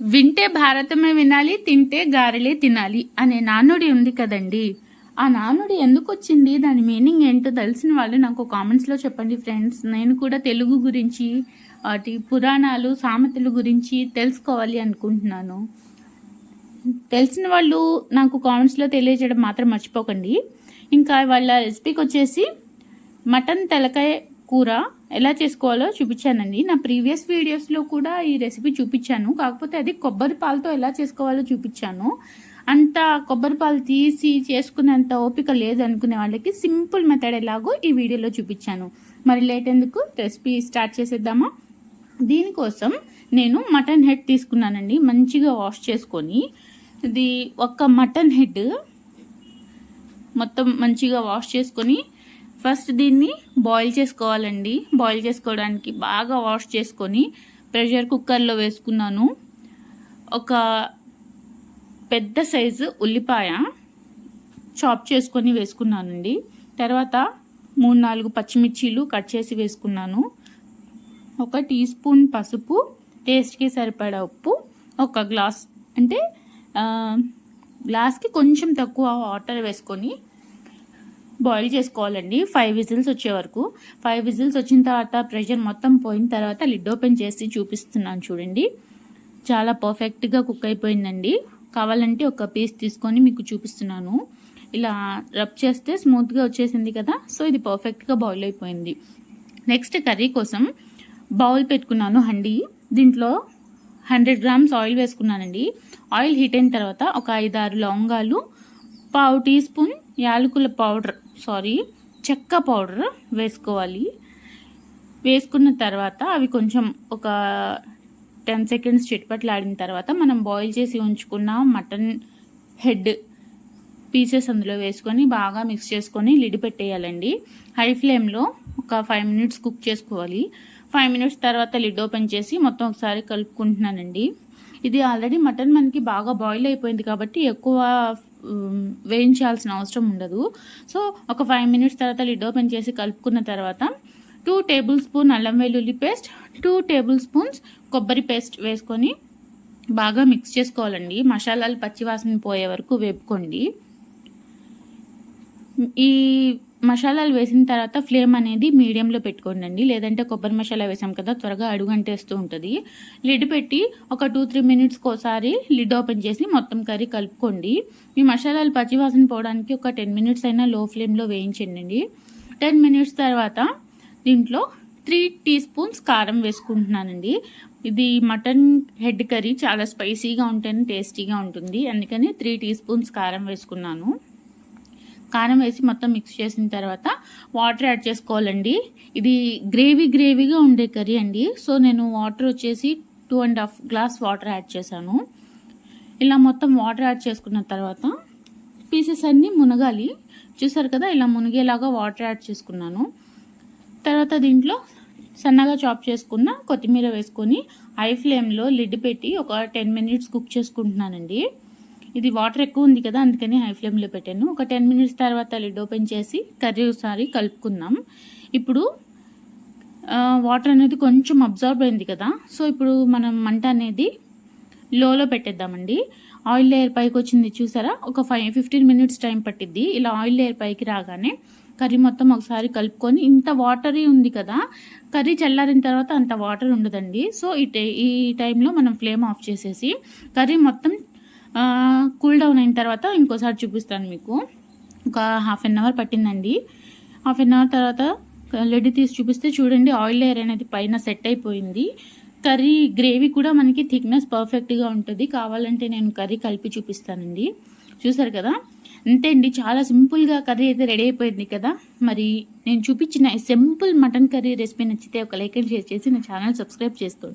వింటే భారతమే వినాలి తింటే గారెలే తినాలి అనే నానుడి ఉంది కదండి. ఆ నానుడి ఎందుకు వచ్చింది దాని మీనింగ్ ఏంటో తెలిసిన వాళ్ళు నాకు కామెంట్స్లో చెప్పండి ఫ్రెండ్స్. నేను కూడా తెలుగు గురించి వాటి పురాణాలు సామెతల గురించి తెలుసుకోవాలి అనుకుంటున్నాను. తెలిసిన వాళ్ళు నాకు కామెంట్స్లో తెలియజేయడం మాత్రం మర్చిపోకండి. ఇంకా వాళ్ళ రెసిపీకి వచ్చేసి మటన్ తెలకాయ కూర ఎలా చేసుకోవాలో చూపించానండి. నా ప్రీవియస్ వీడియోస్లో కూడా ఈ రెసిపీ చూపించాను. కాకపోతే అది కొబ్బరి పాలతో ఎలా చేసుకోవాలో చూపించాను. అంత కొబ్బరి పాలు తీసి చేసుకునేంత ఓపిక లేదనుకునే వాళ్ళకి సింపుల్ మెథడ్ ఎలాగో ఈ వీడియోలో చూపించాను. మరి లేట్ ఎందుకు? రెసిపీ స్టార్ట్ చేసేద్దామా? దీనికోసం నేను మటన్ హెడ్ తీసుకున్నానండి. మంచిగా వాష్ చేసుకొని ఇది ఒక్క మటన్ హెడ్ మొత్తం మంచిగా వాష్ చేసుకొని ఫస్ట్ దీన్ని బాయిల్ చేసుకోవాలండి. బాయిల్ చేసుకోవడానికి బాగా వాష్ చేసుకొని ప్రెషర్ కుక్కర్లో వేసుకున్నాను. ఒక పెద్ద సైజు ఉల్లిపాయ చాప్ చేసుకొని వేసుకున్నానండి. తర్వాత మూడు నాలుగు పచ్చిమిర్చీలు కట్ చేసి వేసుకున్నాను. ఒక టీ స్పూన్ పసుపు టేస్ట్కి సరిపడా ఉప్పు ఒక గ్లాస్ అంటే గ్లాస్కి కొంచెం తక్కువ వాటర్ వేసుకొని బాయిల్ చేసుకోవాలండి. ఫైవ్ విజిల్స్ వచ్చే వరకు. ఫైవ్ విజిల్స్ వచ్చిన తర్వాత ప్రెషర్ మొత్తం పోయిన తర్వాత లిడ్ ఓపెన్ చేసి చూపిస్తున్నాను చూడండి. చాలా పర్ఫెక్ట్గా కుక్ అయిపోయిందండి. కావాలంటే ఒక పీస్ తీసుకొని మీకు చూపిస్తున్నాను. ఇలా రబ్ చేస్తే స్మూత్గా వచ్చేసింది కదా. సో ఇది పర్ఫెక్ట్గా బాయిల్ అయిపోయింది. నెక్స్ట్ కర్రీ కోసం బౌల్ పెట్టుకున్నాను హండి. దీంట్లో హండ్రెడ్ గ్రామ్స్ ఆయిల్ వేసుకున్నానండి. ఆయిల్ హీట్ అయిన తర్వాత ఒక ఐదారు లవంగాలు పావు టీ స్పూన్ యాలకుల పౌడర్ సారీ చెక్క పౌడర్ వేసుకోవాలి. వేసుకున్న తర్వాత అవి కొంచెం ఒక టెన్ సెకండ్స్ చిట్పట్లాడిన తర్వాత మనం బాయిల్ చేసి ఉంచుకున్న మటన్ హెడ్ పీసెస్ అందులో వేసుకొని బాగా మిక్స్ చేసుకొని లిడి పెట్టేయాలండి. హై ఫ్లేమ్లో ఒక ఫైవ్ మినిట్స్ కుక్ చేసుకోవాలి. ఫైవ్ మినిట్స్ తర్వాత లిడ్ ఓపెన్ చేసి మొత్తం ఒకసారి కలుపుకుంటున్నానండి. ఇది ఆల్రెడీ మటన్ మనకి బాగా బాయిల్ అయిపోయింది కాబట్టి ఎక్కువ వేయించాల్సిన అవసరం ఉండదు. సో ఒక ఫైవ్ మినిట్స్ తర్వాత లిడ్ ఓపెన్ చేసి కలుపుకున్న తర్వాత టూ టేబుల్ స్పూన్ అల్లం వెల్లుల్లి పేస్ట్ టూ టేబుల్ స్పూన్స్ కొబ్బరి పేస్ట్ వేసుకొని బాగా మిక్స్ చేసుకోవాలండి. మసాలాలు పచ్చివాసన పోయే వరకు వేపుకోండి. ఈ మసాలాలు వేసిన తర్వాత ఫ్లేమ్ అనేది మీడియంలో పెట్టుకోండి లేదంటే కొబ్బరి మసాలా వేసాం కదా త్వరగా అడుగంటేస్తూ ఉంటుంది. లిడ్ పెట్టి ఒక టూ త్రీ మినిట్స్కి ఒకసారి లిడ్ ఓపెన్ చేసి మొత్తం కర్రీ కలుపుకోండి. మీ మసాలాలు పచ్చివాసన పోవడానికి ఒక టెన్ మినిట్స్ అయినా లో ఫ్లేమ్లో వేయించండి టెన్ మినిట్స్ తర్వాత దీంట్లో త్రీ టీ స్పూన్స్ కారం వేసుకుంటున్నానండి. ఇది మటన్ హెడ్ కర్రీ చాలా స్పైసీగా ఉంటేనే టేస్టీగా ఉంటుంది. అందుకని త్రీ టీ స్పూన్స్ కారం వేసుకున్నాను. కారం వేసి మొత్తం మిక్స్ చేసిన తర్వాత వాటర్ యాడ్ చేసుకోవాలండి. ఇది గ్రేవీ గ్రేవీగా ఉండే కర్రీ అండి. సో నేను వాటర్ వచ్చేసి two and half glass water add చేశాను. ఇలా మొత్తం వాటర్ యాడ్ చేసుకున్న తర్వాత పీసెస్ అన్నీ మునగాలి. చూసారు కదా ఇలా మునిగేలాగా వాటర్ యాడ్ చేసుకున్నాను. తర్వాత దీంట్లో సన్నగా చాప్ చేసుకున్న కొత్తిమీర వేసుకొని హై ఫ్లేమ్లో లిడ్ పెట్టి ఒక టెన్ మినిట్స్ కుక్ చేసుకుంటున్నానండి. ఇది వాటర్ ఎక్కువ ఉంది కదా అందుకని హై ఫ్లేమ్లో పెట్టాను. ఒక టెన్ మినిట్స్ తర్వాత లిడ్ ఓపెన్ చేసి కర్రీ ఒకసారి కలుపుకుందాం. ఇప్పుడు వాటర్ అనేది కొంచెం అబ్జర్వ్ అయింది కదా సో ఇప్పుడు మనం మంట అనేది లోలో పెట్టేద్దామండి. ఆయిల్ లేయర్ పైకి వచ్చింది చూసారా? ఒక ఫైవ్ ఫిఫ్టీన్ మినిట్స్ టైం పట్టిద్ది. ఇలా ఆయిల్ లేయర్ పైకి రాగానే కర్రీ మొత్తం ఒకసారి కలుపుకొని ఇంత వాటరీ ఉంది కదా కర్రీ చల్లారిన తర్వాత అంత వాటర్ ఉండదండి. సో ఈ ఈ టైంలో మనం ఫ్లేమ్ ఆఫ్ చేసేసి కర్రీ మొత్తం కూల్ డౌన్ అయిన తర్వాత ఇంకోసారి చూపిస్తాను మీకు. ఒక హాఫ్ అన్ అవర్ పట్టిందండి. హాఫ్ అన్ అవర్ తర్వాత లెడ్ తీసి చూపిస్తే చూడండి ఆయిల్ లేయర్ అనేది పైన సెట్ అయిపోయింది. కర్రీ గ్రేవీ కూడా మనకి థిక్నెస్ పర్ఫెక్ట్గా ఉంటుంది. కావాలంటే నేను కర్రీ కలిపి చూపిస్తానండి. చూసారు కదా? అంతే అండి. చాలా సింపుల్గా కర్రీ అయితే రెడీ అయిపోయింది కదా? మరి నేను చూపించిన సింపుల్ మటన్ కర్రీ రెసిపీ నచ్చితే ఒక లైక్ అండ్ షేర్ చేసి నా ఛానల్ సబ్స్క్రైబ్ చేసుకోండి.